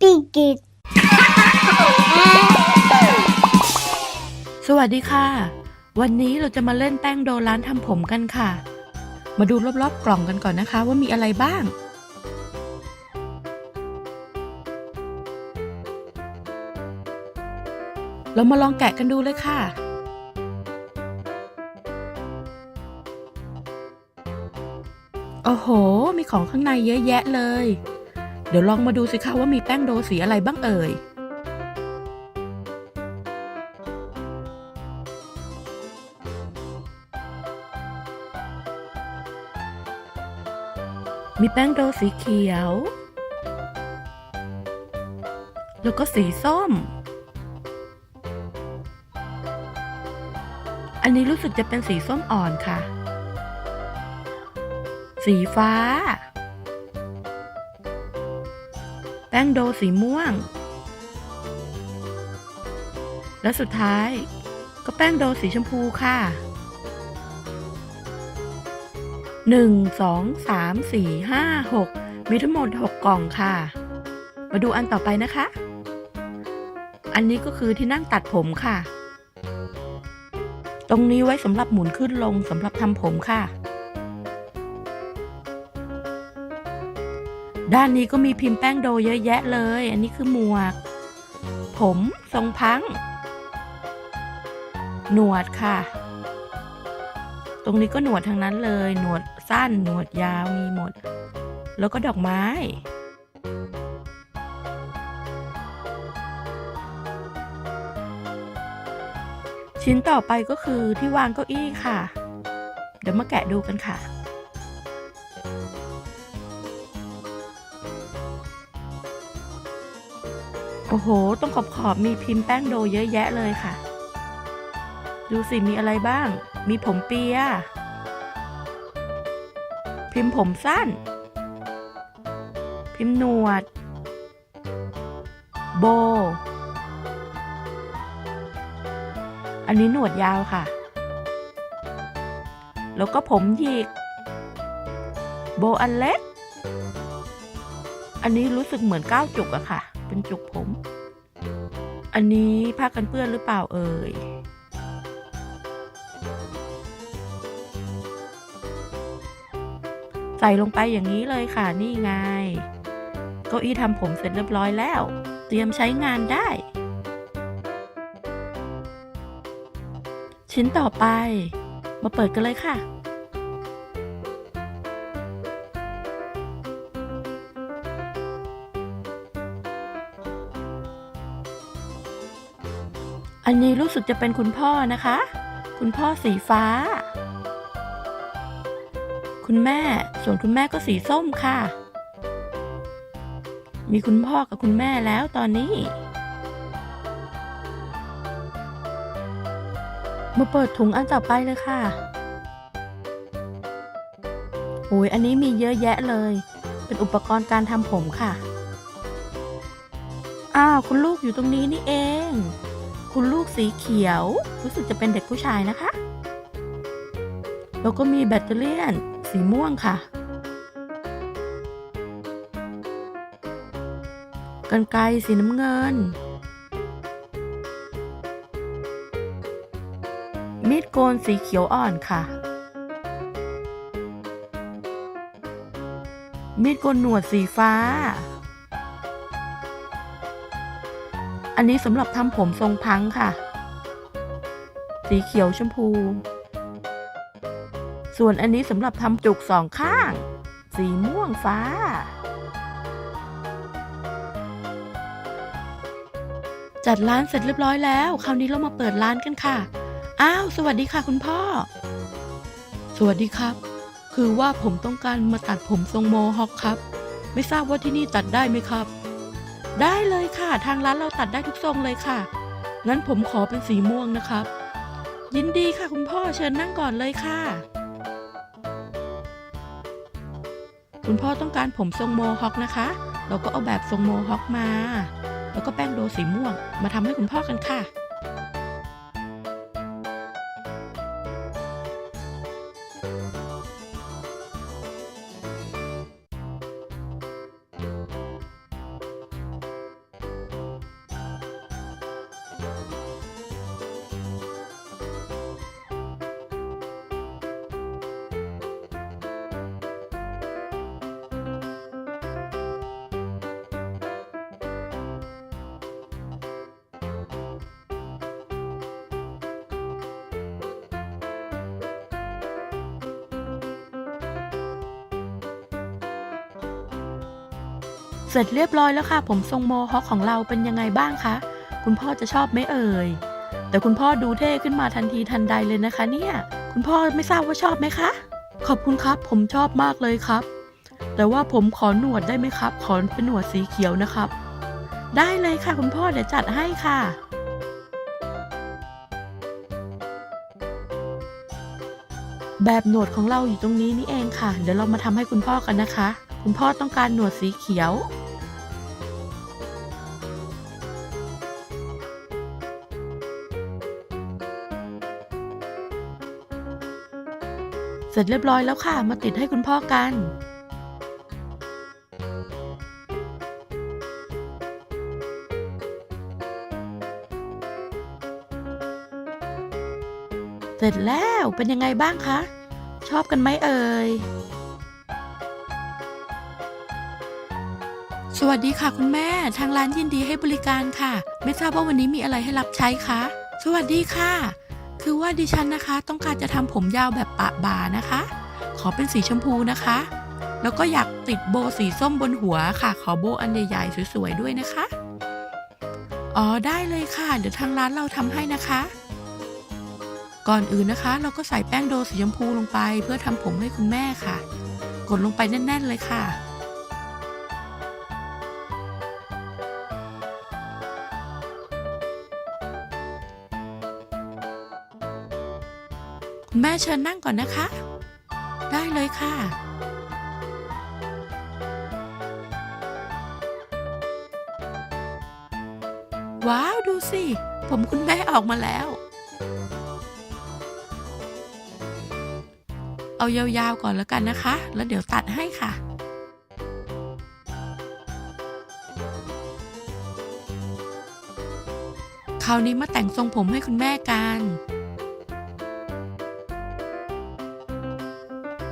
ปีกิดสวัสดีค่ะ วันนี้เราจะมาเล่นแป้งโดร้านทำผมกันค่ะ มาดูรอบๆกล่องกันก่อนนะคะ ว่ามีอะไรบ้าง เรามาลองแกะกันดูเลยค่ะโอ้โห มีของข้างในเยอะแยะเลย เดี๋ยวลองมาดูสิคะว่ามีแป้งโดสีอะไรบ้างเอ่ย มีแป้งโดสีเขียว แล้วก็สีส้ม อันนี้รู้สึกจะเป็นสีส้มอ่อนค่ะ สีฟ้า ป้งโดสีม่วง และสุดท้ายก็แป้งโดสีชมพูค่ะหนึ่งสองสามสี่ห้าหกมีทั้งหมดหกกล่องค่ะ มาดูอันต่อไปนะคะ อันนี้ก็คือที่นั่งตัดผมค่ะ ตรงนี้ไว้สำหรับหมุนขึ้นลงสำหรับทำผมค่ะ ด้านนี้ก็มีพิมพ์แป้งโดเยอะแยะเลย อันนี้คือหมวก ผมทรงพัง หนวดค่ะ ตรงนี้ก็หนวดทั้งนั้นเลย หนวดสั้น หนวดยาวมีหมด แล้วก็ดอกไม้ชิ้นต่อไปก็คือที่วางเก้าอี้ค่ะ เดี๋ยวมาแกะดูกันค่ะ โอ้โหตรงขอบขอบมีพิมพ์แป้งโดเยอะแยะเลยค่ะ ดูสิมีอะไรบ้าง มีผมเปีย พิมพ์ผมสั้น พิมพ์หนวด โบ อันนี้หนวดยาวค่ะ แล้วก็ผมหยิก โบอันเล็ก อันนี้รู้สึกเหมือนก้าวจุกอะค่ะ เป็นจุกผม อันนี้ผ้ากันเปื้อนหรือเปล่าเอ่ยใส่ลงไปอย่างนี้เลยค่ะนี่ไงเก้าอี้ทำผมเสร็จเรียบร้อยแล้ว เตรียมใช้งานได้ ชิ้นต่อไป มาเปิดกันเลยค่ะ อันนี้รู้สึกจะเป็นคุณพ่อนะคะ คุณพ่อสีฟ้า คุณแม่ ส่วนคุณแม่ก็สีส้มค่ะ มีคุณพ่อกับคุณแม่แล้วตอนนี้ มาเปิดถุงอันต่อไปเลยค่ะ โอ้ยอันนี้มีเยอะแยะเลย เป็นอุปกรณ์การทำผมค่ะ อ้าว คุณลูกอยู่ตรงนี้นี่เอง คุณลูกสีเขียว รู้สึกจะเป็นเด็กผู้ชายนะคะ แล้วก็มีแบตเตอรี่สีม่วงค่ะกันไกรสีน้ำเงิน มีดโกนสีเขียวอ่อนค่ะ มีดโกนหนวดสีฟ้า อันนี้สำหรับทำผมทรงพังค่ะ สีเขียวชมพู ส่วนอันนี้สำหรับทำจุกสองข้าง สีม่วงฟ้า จัดร้านเสร็จเรียบร้อยแล้ว คราวนี้เรามาเปิดร้านกันค่ะ อ้าว สวัสดีค่ะคุณพ่อ สวัสดีครับ คือว่าผมต้องการมาตัดผมทรงโมฮอคครับ ไม่ทราบว่าที่นี่ตัดได้ไหมครับ ได้เลยค่ะ ทางร้านเราตัดได้ทุกทรงเลยค่ะ งั้นผมขอเป็นสีม่วงนะครับ ยินดีค่ะคุณพ่อเชิญนั่งก่อนเลยค่ะ คุณพ่อต้องการผมทรงโมฮอคนะคะ เราก็เอาแบบทรงโมฮอคมา แล้วก็แป้งโดสีม่วง มาทำให้คุณพ่อกันค่ะ เสร็จเรียบร้อยแล้วค่ะ ผมทรงโมฮอคของเราเป็นยังไงบ้างคะ คุณพ่อจะชอบไหมเอ่ย แต่คุณพ่อดูเท่ขึ้นมาทันทีทันใดเลยนะคะ เนี่ย คุณพ่อไม่ทราบว่าชอบไหมคะ ขอบคุณครับ ผมชอบมากเลยครับ แต่ว่าผมขอหนวดได้ไหมครับ ขอเป็นหนวดสีเขียวนะครับ ได้เลยค่ะ คุณพ่อเดี๋ยวจัดให้ค่ะแบบหนวดของเราอยู่ตรงนี้นี่เองค่ะ เดี๋ยวเรามาทำให้คุณพ่อกันนะคะ คุณพ่อต้องการหนวดสีเขียว ร็จเรียบร้อยแล้วค่ะ มาติดให้คุณพ่อกัน เสร็จแล้วเป็นยังไงบ้างคะ ชอบกันไหมเอ่ย สวัสดีค่ะคุณแม่ ทางร้านยินดีให้บริการค่ะ ไม่ทราบว่าวันนี้มีอะไรให้รับใช้คะ สวัสดีค่ะ คือว่าดิฉันนะคะ ต้องการจะทำผมยาวแบบปะบานะคะ ขอเป็นสีชมพูนะคะ แล้วก็อยากติดโบสีส้มบนหัวค่ะ ขอโบอันใหญ่ๆสวยๆด้วยนะคะ อ๋อได้เลยค่ะ เดี๋ยวทางร้านเราทำให้นะคะ ก่อนอื่นนะคะ เราก็ใส่แป้งโดสีชมพูลงไป เพื่อทำผมให้คุณแม่ค่ะ กดลงไปแน่น ๆ เลยค่ะ เชิญนั่งก่อนนะคะ ได้เลยค่ะ ว้าวดูสิ ผมคุณแม่ออกมาแล้ว เอายาวๆก่อนแล้วกันนะคะ แล้วเดี๋ยวตัดให้ค่ะคราวนี้มาแต่งทรงผมให้คุณแม่กัน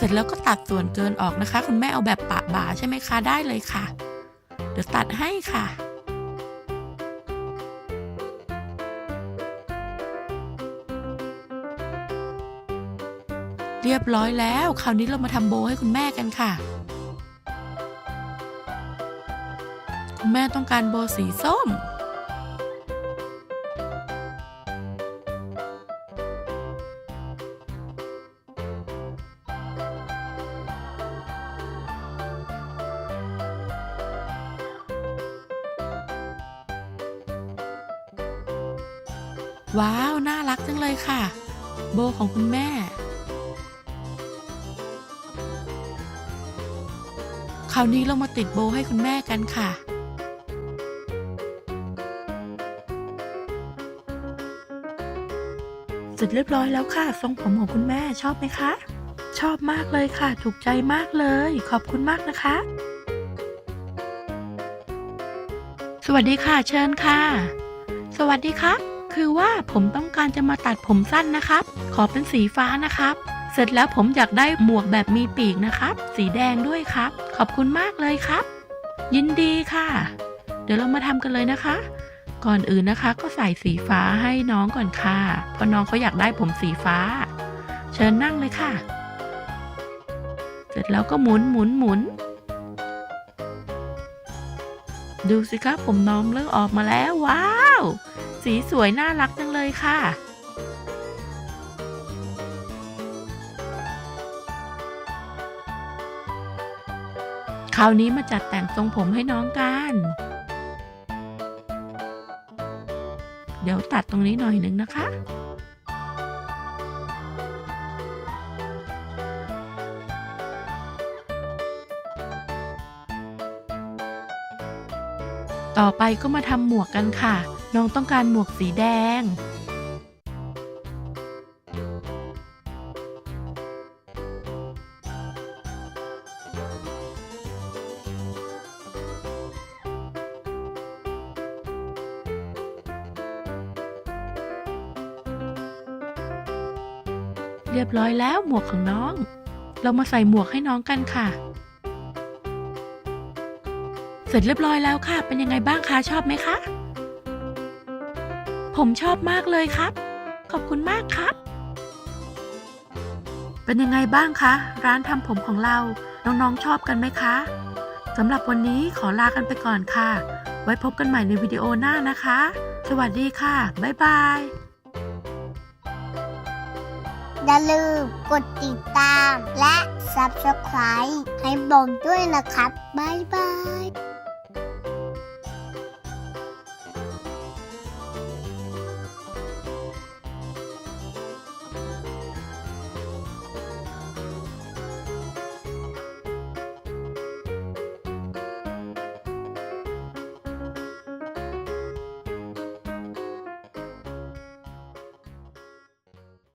เสร็จแล้วก็ตัดส่วนเกินออกนะคะ คุณแม่เอาแบบปะบ่าใช่ไหมคะได้เลยค่ะ เดี๋ยวตัดให้ค่ะเรียบร้อยแล้ว คราวนี้เรามาทำโบให้คุณแม่กันค่ะ คุณแม่ต้องการโบสีส้ม รักจังเลยค่ะ โบว์ของคุณแม่ คราวนี้เรามาติดโบว์ให้คุณแม่กันค่ะ เสร็จเรียบร้อยแล้วค่ะ ทรงผมของคุณแม่ชอบไหมคะ ชอบมากเลยค่ะ ถูกใจมากเลย ขอบคุณมากนะคะ สวัสดีค่ะ เชิญค่ะ สวัสดีครับ คือว่าผมต้องการจะมาตัดผมสั้นนะครับ ขอเป็นสีฟ้านะครับ เสร็จแล้วผมอยากได้หมวกแบบมีปีกนะครับ สีแดงด้วยครับ ขอบคุณมากเลยครับ ยินดีค่ะ เดี๋ยวเรามาทำกันเลยนะคะ ก่อนอื่นนะคะ ก็ใส่สีฟ้าให้น้องก่อนค่ะ เพราะน้องเขาอยากได้ผมสีฟ้า เชิญนั่งเลยค่ะ เสร็จแล้วก็หมุนหมุนหมุนดูสิคะผมน้องเริ่มออกมาแล้วว้าว สีสวยน่ารักจังเลยค่ะ คราวนี้มาจัดแต่งทรงผมให้น้องกัน เดี๋ยวตัดตรงนี้หน่อยหนึ่งนะคะ ต่อไปก็มาทำหมวกกันค่ะ น้องต้องการหมวกสีแดง เรียบร้อยแล้วหมวกของน้อง เรามาใส่หมวกให้น้องกันค่ะ เสร็จเรียบร้อยแล้วค่ะ เป็นยังไงบ้างคะ ชอบไหมคะ ผมชอบมากเลยครับ ขอบคุณมากครับ เป็นยังไงบ้างคะ ร้านทำผมของเรา น้องๆชอบกันไหมคะสำหรับวันนี้ขอลากันไปก่อนค่ะ ไว้พบกันใหม่ในวิดีโอหน้านะคะ สวัสดีค่ะ บ๊ายบาย อย่าลืมกดติดตามและ Subscribe ให้บอมด้วยนะครับ บ๊ายบาย